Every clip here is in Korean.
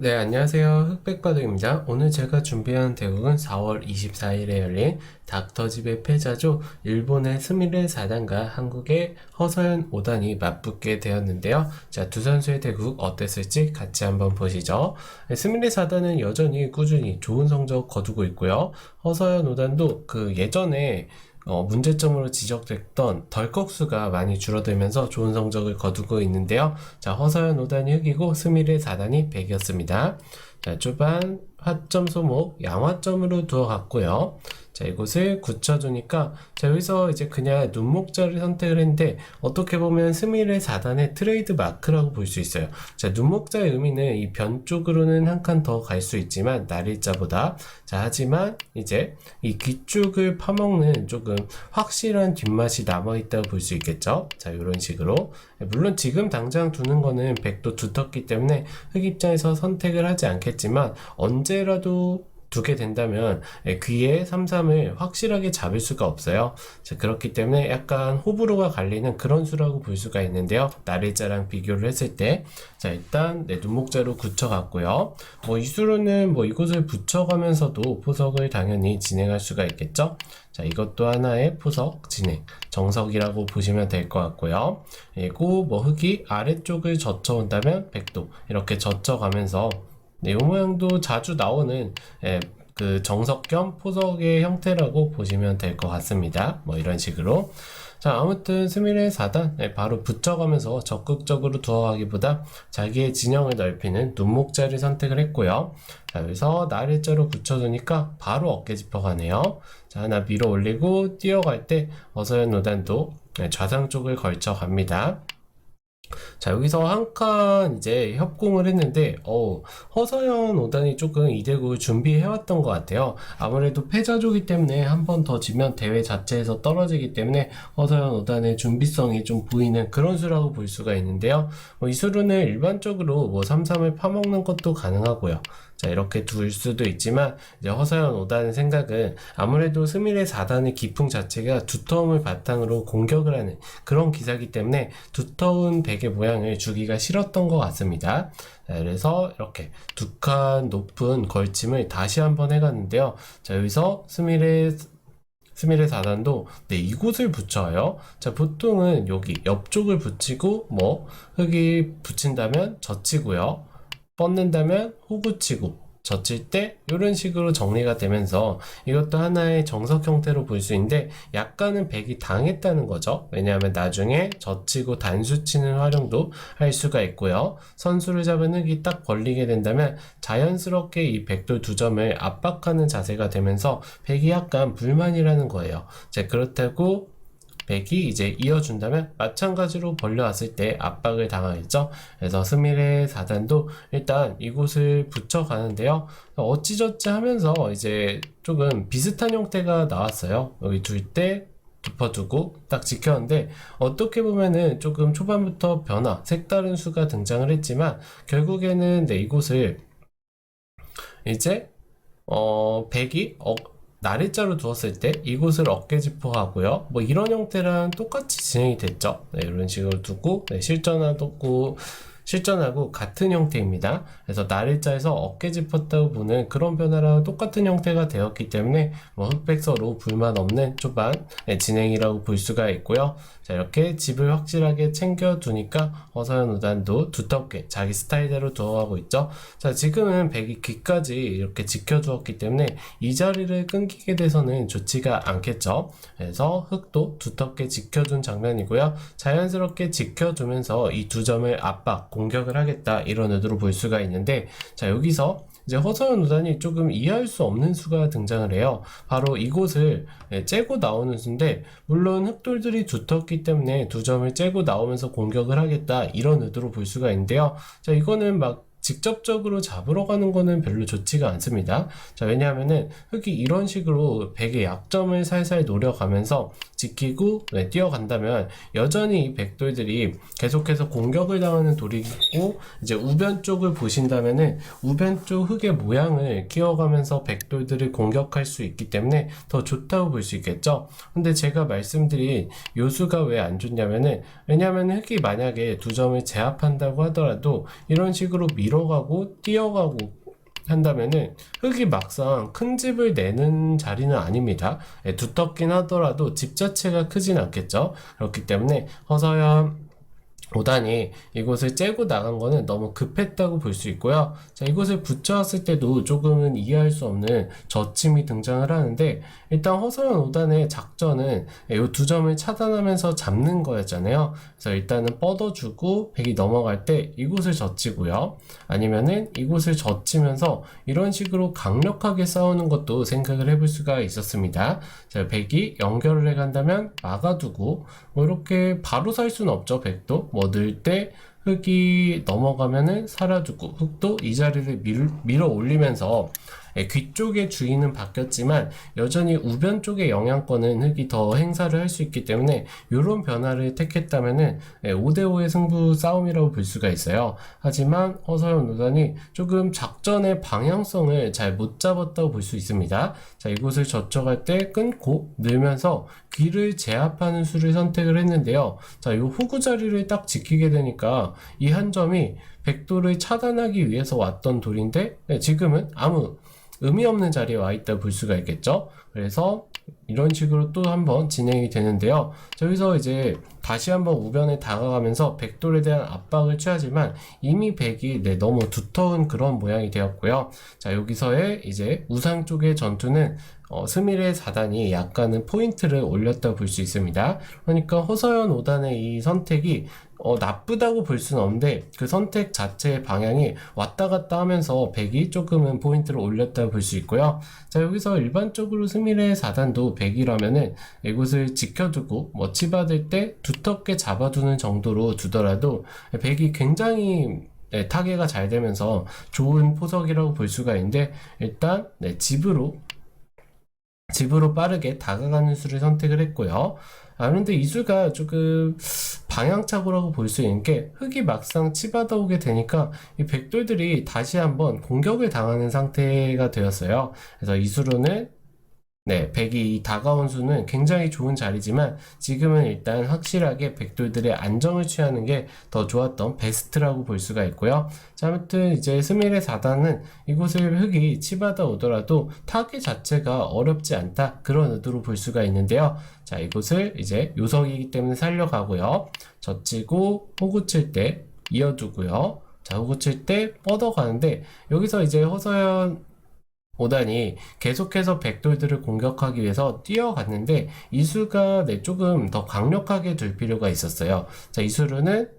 네, 안녕하세요. 흑백바둑입니다. 오늘 제가 준비한 대국은 4월 24일에 열린 닥터집의 패자조 일본의 스미레 4단과 한국의 허서연 5단이 맞붙게 되었는데요. 자, 두 선수의 대국 어땠을지 같이 한번 보시죠. 네, 스미레 4단은 여전히 꾸준히 좋은 성적 거두고 있고요. 허서연 5단도 그 예전에 어, 문제점으로 지적됐던 덜컥수가 많이 줄어들면서 좋은 성적을 거두고 있는데요. 자, 허서연 5단이 흑이고 스미레 4단이 백이었습니다. 자, 초반 화점 소목 양화점으로 두어 갔고요. 자, 이곳을 굳혀주니까 자, 여기서 이제 그냥 눈목자를 선택을 했는데 어떻게 보면 스미레 4단의 트레이드 마크라고 볼 수 있어요. 자, 눈목자의 의미는 이 변 쪽으로는 한 칸 더 갈 수 있지만 날일자보다 자, 하지만 이제 이 귀 쪽을 파먹는 조금 확실한 뒷맛이 남아있다고 볼 수 있겠죠. 자, 이런 식으로. 물론 지금 당장 두는 거는 백도 두텁기 때문에 흑 입장에서 선택을 하지 않겠지만 언제 라도 두게 된다면 예, 귀에 3-3을 확실하게 잡을 수가 없어요. 자, 그렇기 때문에 약간 호불호가 갈리는 그런 수라고 볼 수가 있는데요. 날일자랑 비교를 했을 때. 자, 일단 네, 눈목자로 굳혀갔고요. 뭐 이 수로는 뭐 이곳을 붙여가면서도 포석을 당연히 진행할 수가 있겠죠. 자, 이것도 하나의 포석 진행 정석이라고 보시면 될 것 같고요. 그리고 뭐 흙이 아래쪽을 젖혀온다면 백도 이렇게 젖혀가면서 네, 이 모양도 자주 나오는 예, 그 정석 겸 포석의 형태라고 보시면 될 것 같습니다. 뭐 이런 식으로. 자, 아무튼 스미레 4단 네, 바로 붙여가면서 적극적으로 두어가기보다 자기의 진영을 넓히는 눈목자를 선택을 했고요. 자, 여기서 날일자로 붙여주니까 바로 어깨 짚어가네요. 자, 하나 밀어 올리고 뛰어갈 때 어서연 노단도 네, 좌상 쪽을 걸쳐 갑니다. 자, 여기서 한 칸 이제 협공을 했는데, 어 허서연 5단이 조금 이대구 준비해왔던 것 같아요. 아무래도 패자조기 때문에 한 번 더 지면 대회 자체에서 떨어지기 때문에 허서연 5단의 준비성이 좀 보이는 그런 수라고 볼 수가 있는데요. 뭐 이 수로는 일반적으로 뭐 3-3을 파먹는 것도 가능하고요. 자, 이렇게 둘 수도 있지만, 이제 허서연 5단의 생각은 아무래도 스밀의 4단의 기풍 자체가 두터움을 바탕으로 공격을 하는 그런 기사기 때문에 두터운 베개 모양을 주기가 싫었던 것 같습니다. 자, 그래서 이렇게 두 칸 높은 걸침을 다시 한번 해갔는데요. 자, 여기서 스밀의 스밀의 4단도 네, 이곳을 붙여요. 자, 보통은 여기 옆쪽을 붙이고 뭐 흙이 붙인다면 젖히고요. 뻗는다면 호구치고 젖힐 때 이런 식으로 정리가 되면서 이것도 하나의 정석 형태로 볼 수 있는데 약간은 백이 당했다는 거죠. 왜냐하면 나중에 젖히고 단수 치는 활용도 할 수가 있고요. 선수를 잡은 흙이 딱 벌리게 된다면 자연스럽게 이 백돌 두 점을 압박하는 자세가 되면서 백이 약간 불만이라는 거예요. 자, 그렇다고 백이 이제 이어준다면 마찬가지로 벌려왔을 때 압박을 당하겠죠. 그래서 스밀의 4단도 일단 이곳을 붙여가는데요. 어찌저찌 하면서 이제 조금 비슷한 형태가 나왔어요. 여기 둘때 덮어두고 딱 지켰는데 어떻게 보면은 조금 초반부터 변화, 색다른 수가 등장을 했지만 결국에는 네, 이곳을 이제 어, 백이 어, 날일자로 두었을 때 이곳을 어깨지포하고요. 뭐 이런 형태랑 똑같이 진행이 됐죠. 네, 이런 식으로 두고 네, 실전하고 실전하고 같은 형태입니다. 그래서 날일자에서 어깨 짚었다고 보는 그런 변화랑 똑같은 형태가 되었기 때문에 뭐 흑백서로 불만 없는 초반 네, 진행이라고 볼 수가 있고요. 자 이렇게 집을 확실하게 챙겨두니까 허서연 우단도 두텁게 자기 스타일대로 두어가고 있죠. 자 지금은 백이 귀까지 이렇게 지켜주었기 때문에 이 자리를 끊기게 돼서는 좋지가 않겠죠. 그래서 흑도 두텁게 지켜준 장면이고요. 자연스럽게 지켜두면서 이 두 점을 압박 공격을 하겠다 이런 의도로 볼 수가 있는데 자 여기서 이제 허서연 우단이 조금 이해할 수 없는 수가 등장을 해요. 바로 이곳을 예, 째고 나오는 수인데 물론 흑돌들이 두텁기 때문에 두 점을 째고 나오면서 공격을 하겠다 이런 의도로 볼 수가 있는데요. 자 이거는 막 직접적으로 잡으러 가는 거는 별로 좋지가 않습니다. 자, 왜냐하면은 흑이 이런 식으로 백의 약점을 살살 노려가면서 지키고 네, 뛰어간다면 여전히 이 백돌들이 계속해서 공격을 당하는 돌이고 이제 우변 쪽을 보신다면은 우변 쪽 흙의 모양을 키워가면서 백돌들을 공격할 수 있기 때문에 더 좋다고 볼 수 있겠죠. 근데 제가 말씀드린 요수가 왜 안 좋냐면은 왜냐하면 흙이 만약에 두 점을 제압한다고 하더라도 이런 식으로 밀어가고 뛰어가고 한다면은 흙이 막상 큰 집을 내는 자리는 아닙니다. 예, 두텁긴 하더라도 집 자체가 크진 않겠죠. 그렇기 때문에 허서연 5단이 이곳을 째고 나간 거는 너무 급했다고 볼 수 있고요. 자, 이곳을 붙여왔을 때도 조금은 이해할 수 없는 저침이 등장을 하는데, 일단 허서연 5단의 작전은 이 두 점을 차단하면서 잡는 거였잖아요. 그래서 일단은 뻗어주고 백이 넘어갈 때 이곳을 젖히고요. 아니면은 이곳을 젖히면서 이런 식으로 강력하게 싸우는 것도 생각을 해볼 수가 있었습니다. 자, 백이 연결을 해간다면 막아두고, 뭐 이렇게 바로 살 수는 없죠, 백도. 뭐 넣을 때 흙이 넘어가면은 살아두고 흙도 이 자리를 밀, 밀어 올리면서 예, 귀 쪽의 주인은 바뀌었지만 여전히 우변 쪽의 영향권은 흙이 더 행사를 할 수 있기 때문에 이런 변화를 택했다면은 5대5의 승부 싸움이라고 볼 수가 있어요. 하지만 허서연 노단이 조금 작전의 방향성을 잘 못 잡았다고 볼 수 있습니다. 자, 이곳을 젖혀갈 때 끊고 늘면서 귀를 제압하는 수를 선택을 했는데요. 자, 이 호구 자리를 딱 지키게 되니까 이 한 점이 백도를 차단하기 위해서 왔던 돌인데 네, 지금은 아무 의미 없는 자리에 와 있다 볼 수가 있겠죠. 그래서 이런 식으로 또 한번 진행이 되는데요. 자, 여기서 이제 다시 한번 우변에 다가가면서 백돌에 대한 압박을 취하지만 이미 백이 네, 너무 두터운 그런 모양이 되었고요. 자, 여기서의 이제 우상 쪽의 전투는 어, 스밀의 4단이 약간은 포인트를 올렸다 볼 수 있습니다. 그러니까 허서연 5단의 이 선택이 어, 나쁘다고 볼 수는 없는데 그 선택 자체의 방향이 왔다 갔다 하면서 백이 조금은 포인트를 올렸다 볼수 있고요. 자 여기서 일반적으로 스밀의 4단도 100이라면은 이곳을 지켜두고 뭐 치받을 때 두텁게 잡아두는 정도로 두더라도 백이 굉장히 네, 타개가 잘 되면서 좋은 포석이라고 볼 수가 있는데 일단 네, 집으로 집으로 빠르게 다가가는 수를 선택을 했고요. 아, 그런데 이 수가 조금 방향착오라고 볼 수 있는 게 흙이 막상 치받아 오게 되니까 이 백돌들이 다시 한번 공격을 당하는 상태가 되었어요. 그래서 이 수로는 네, 백이 다가온 수는 굉장히 좋은 자리지만 지금은 일단 확실하게 백돌들의 안정을 취하는 게 더 좋았던 베스트라고 볼 수가 있고요. 자, 아무튼 이제 스밀의 4단은 이곳을 흙이 치받아 오더라도 타겟 자체가 어렵지 않다 그런 의도로 볼 수가 있는데요. 자, 이곳을 이제 요석이기 때문에 살려가고요. 젖히고 호구 칠 때 이어두고요. 자, 호구 칠 때 뻗어가는데 여기서 이제 허서연 5단이 계속해서 백돌들을 공격하기 위해서 뛰어갔는데 이수가 네, 조금 더 강력하게 둘 필요가 있었어요. 자, 이수루는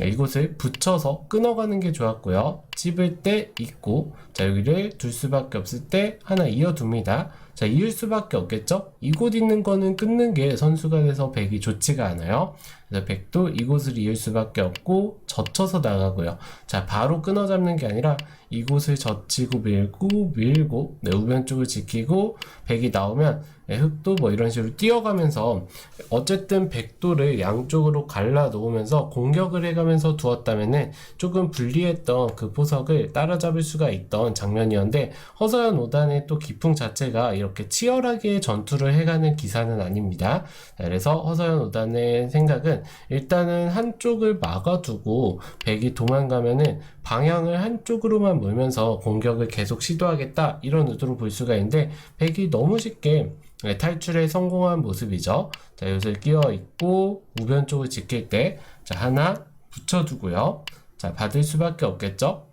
이곳을 붙여서 끊어가는 게 좋았고요. 찝을 때 있고, 자, 여기를 둘 수밖에 없을 때 하나 이어둡니다. 자, 이을 수밖에 없겠죠? 이곳 있는 거는 끊는 게 선수가 돼서 백이 좋지가 않아요. 그래서 백도 이곳을 이을 수밖에 없고, 젖혀서 나가고요. 자, 바로 끊어 잡는 게 아니라 이곳을 젖히고 밀고, 밀고, 네, 우변 쪽을 지키고, 백이 나오면 네, 흙도 뭐 이런 식으로 뛰어가면서 어쨌든 백도를 양쪽으로 갈라 놓으면서 공격을 해가면서 두었다면은 조금 불리했던 그 포 석을 따라잡을 수가 있던 장면이었는데 허서연 5단의 또 기풍 자체가 이렇게 치열하게 전투를 해가는 기사는 아닙니다. 그래서 허서연 5단의 생각은 일단은 한쪽을 막아두고 백이 도망가면은 방향을 한쪽으로만 몰면서 공격을 계속 시도하겠다 이런 의도로 볼 수가 있는데 백이 너무 쉽게 네, 탈출에 성공한 모습이죠. 자, 이것을 끼워 있고 우변 쪽을 지킬 때, 자, 하나 붙여두고요. 자, 받을 수밖에 없겠죠?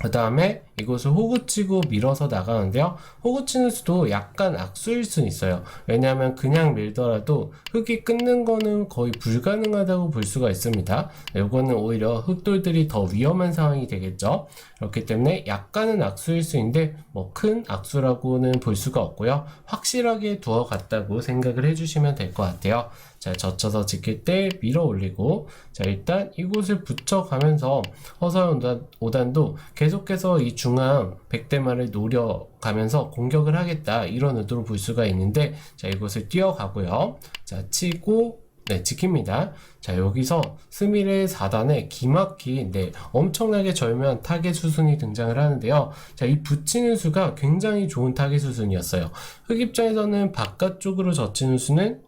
그 다음에 이곳을 호구치고 밀어서 나가는데요. 호구치는 수도 약간 악수일 수는 있어요. 왜냐하면 그냥 밀더라도 흙이 끊는 거는 거의 불가능하다고 볼 수가 있습니다. 이거는 오히려 흙돌들이 더 위험한 상황이 되겠죠. 그렇기 때문에 약간은 악수일 수 있는데 뭐 큰 악수라고는 볼 수가 없고요. 확실하게 두어 갔다고 생각을 해주시면 될 것 같아요. 자, 젖혀서 지킬 때 밀어 올리고, 자, 일단 이곳을 붙여가면서 허서연 5단도 계속해서 이 중앙 백대마를 노려가면서 공격을 하겠다 이런 의도로 볼 수가 있는데 자 이것을 뛰어가고요. 자 치고 네 지킵니다. 자 여기서 스밀의 4단에 기막힌 네 엄청나게 절묘한 타겟 수순이 등장을 하는데요. 자 이 붙이는 수가 굉장히 좋은 타겟 수순이었어요. 흑 입장에서는 바깥쪽으로 젖히는 수는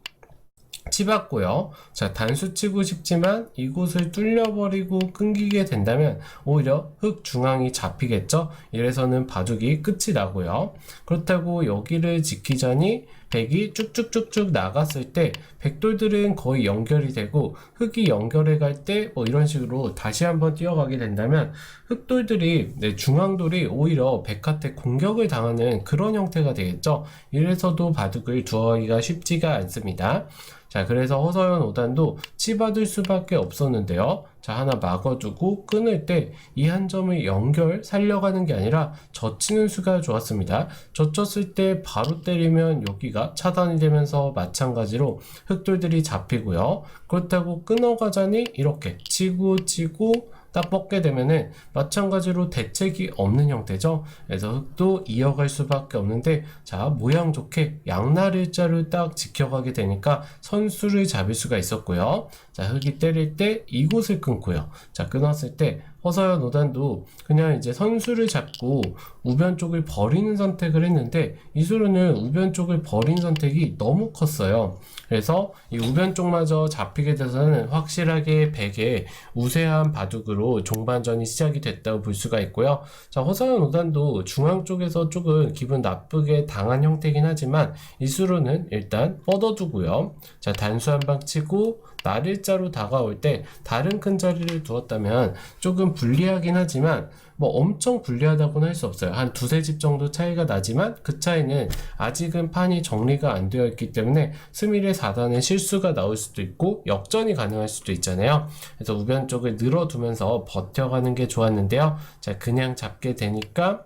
치봤고요. 자, 단수 치고 싶지만 이곳을 뚫려버리고 끊기게 된다면 오히려 흑 중앙이 잡히겠죠? 이래서는 바둑이 끝이 나고요. 그렇다고 여기를 지키자니 백이 쭉쭉쭉쭉 나갔을 때 백돌들은 거의 연결이 되고 흑이 연결해 갈 때 뭐 이런 식으로 다시 한번 뛰어가게 된다면 흑돌들이 네, 중앙돌이 오히려 백한테 공격을 당하는 그런 형태가 되겠죠. 이래서도 바둑을 두어가기가 쉽지가 않습니다. 자, 그래서 허서연 5단도 치받을 수밖에 없었는데요. 자, 하나 막아두고 끊을 때 이 한 점을 연결, 살려가는 게 아니라 젖히는 수가 좋았습니다. 젖혔을 때 바로 때리면 여기가 차단이 되면서 마찬가지로 흑돌들이 잡히고요. 그렇다고 끊어가자니 이렇게 치고 치고 딱 뻗게 되면은 마찬가지로 대책이 없는 형태죠. 그래서 흑도 이어갈 수밖에 없는데 자 모양 좋게 양날 일자를 딱 지켜가게 되니까 선수를 잡을 수가 있었고요. 자 흑이 때릴 때 이곳을 끊고요. 자 끊었을 때 허서연 오단도 그냥 이제 선수를 잡고 우변 쪽을 버리는 선택을 했는데 이수르는 우변 쪽을 버린 선택이 너무 컸어요. 그래서 이 우변 쪽마저 잡히게 돼서는 확실하게 백의 우세한 바둑으로 종반전이 시작이 됐다고 볼 수가 있고요. 자, 허서연 오단도 중앙 쪽에서 조금 기분 나쁘게 당한 형태긴 하지만 이수로는 일단 뻗어두고요. 자, 단수 한 방 치고 날일자로 다가올 때 다른 큰 자리를 두었다면 조금 불리하긴 하지만 뭐 엄청 불리하다고는 할 수 없어요. 한 두세 집 정도 차이가 나지만 그 차이는 아직은 판이 정리가 안 되어 있기 때문에 스밀의 4단에 실수가 나올 수도 있고 역전이 가능할 수도 있잖아요. 그래서 우변 쪽을 늘어두면서 버텨가는 게 좋았는데요. 자, 그냥 잡게 되니까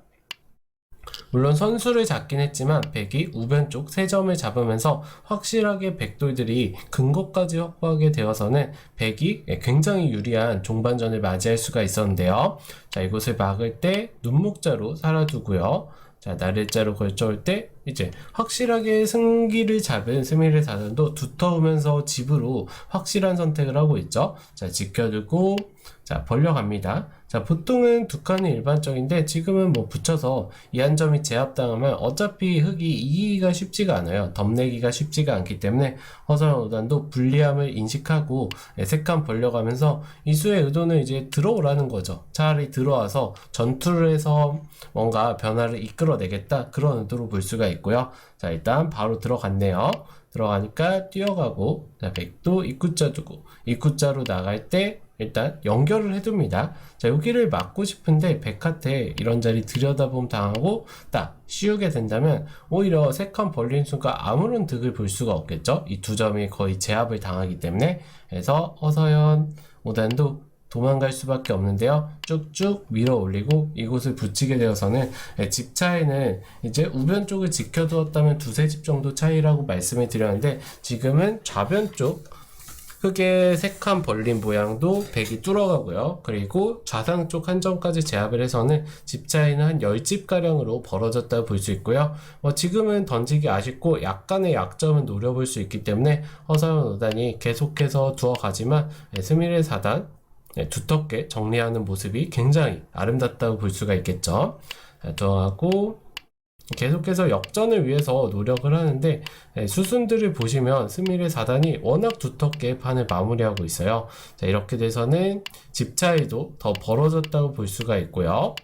물론 선수를 잡긴 했지만 백이 우변 쪽 3점을 잡으면서 확실하게 백돌들이 근거까지 확보하게 되어서는 백이 굉장히 유리한 종반전을 맞이할 수가 있었는데요. 자, 이곳을 막을 때 눈목자로 살아두고요. 자, 날일자로 걸쳐올 때 이제 확실하게 승기를 잡은 스미르 사단도 두터우면서 집으로 확실한 선택을 하고 있죠. 자, 지켜두고 자, 벌려갑니다. 자, 보통은 두 칸이 일반적인데 지금은 뭐 붙여서 이 한 점이 제압당하면 어차피 흑이 이기기가 쉽지가 않아요. 덤내기가 쉽지가 않기 때문에 허선 오단도 불리함을 인식하고 세칸 벌려가면서 이수의 의도는 이제 들어오라는 거죠. 차라리 들어와서 전투를 해서 뭔가 변화를 이끌어내겠다 그런 의도로 볼 수가 있고요. 자, 일단 바로 들어갔네요. 들어가니까 뛰어가고 자, 백도 입구자 두고 입구자로 나갈 때 일단 연결을 해둡니다. 자, 여기를 막고 싶은데 백한테 이런 자리 들여다보면 당하고 딱 씌우게 된다면 오히려 세칸 벌린 순간 아무런 득을 볼 수가 없겠죠. 이 두 점이 거의 제압을 당하기 때문에 그래서 허서연 5단도 도망갈 수밖에 없는데요. 쭉쭉 밀어 올리고 이곳을 붙이게 되어서는 예, 집 차이는 이제 우변 쪽을 지켜두었다면 두세 집 정도 차이라고 말씀을 드렸는데 지금은 좌변 쪽 흙의 색한 벌린 모양도 백이 뚫어가고요. 그리고 좌상 쪽 한 점까지 제압을 해서는 집 차이는 한 10집가량으로 벌어졌다고 볼수 있고요. 뭐 지금은 던지기 아쉽고 약간의 약점은 노려볼 수 있기 때문에 허사연 5단이 계속해서 두어가지만 네, 스미르 4단 네, 두텁게 정리하는 모습이 굉장히 아름답다고 볼 수가 있겠죠. 자, 두어하고 계속해서 역전을 위해서 노력을 하는데 네, 수순들을 보시면 스밀의 4단이 워낙 두텁게 판을 마무리하고 있어요. 자, 이렇게 돼서는 집 차이도 더 벌어졌다고 볼 수가 있고요.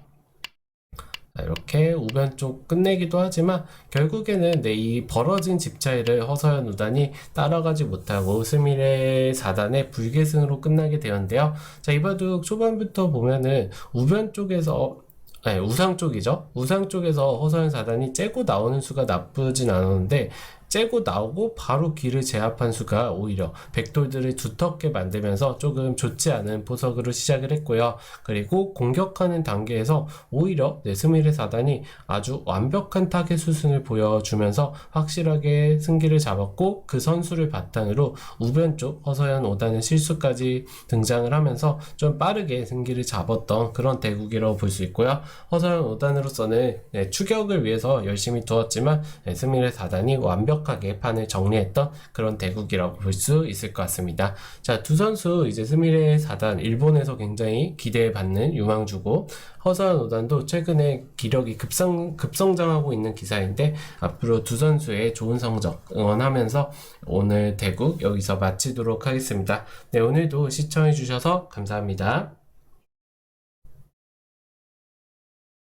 자, 이렇게 우변 쪽 끝내기도 하지만 결국에는 내 이 벌어진 집 차이를 허서연 우단이 따라가지 못하고 스밀의 4단의 불계승으로 끝나게 되었는데요. 자, 이 바둑 초반부터 보면은 우변 쪽에서 네, 우상 쪽이죠. 우상 쪽에서 허서연 4단이 째고 나오는 수가 나쁘진 않았는데 째고 나오고 바로 길을 제압한 수가 오히려 백돌들을 두텁게 만들면서 조금 좋지 않은 포석으로 시작을 했고요. 그리고 공격하는 단계에서 오히려 네, 스미레 사단이 아주 완벽한 타겟 수순을 보여주면서 확실하게 승기를 잡았고 그 선수를 바탕으로 우변 쪽 허서연 5단의 실수까지 등장을 하면서 좀 빠르게 승기를 잡았던 그런 대국이라고 볼 수 있고요. 허서연 5단으로서는 네, 추격을 위해서 열심히 두었지만 네, 스미레 4단이 완벽 하게 판을 정리했던 그런 대국이라고 볼 수 있을 것 같습니다. 자, 두 선수 이제 스미레 4단 일본에서 굉장히 기대받는 유망주고 허서연 5단도 최근에 기력이 급성, 급성장하고 있는 기사인데 앞으로 두 선수의 좋은 성적 응원하면서 오늘 대국 여기서 마치도록 하겠습니다. 네, 오늘도 시청해 주셔서 감사합니다.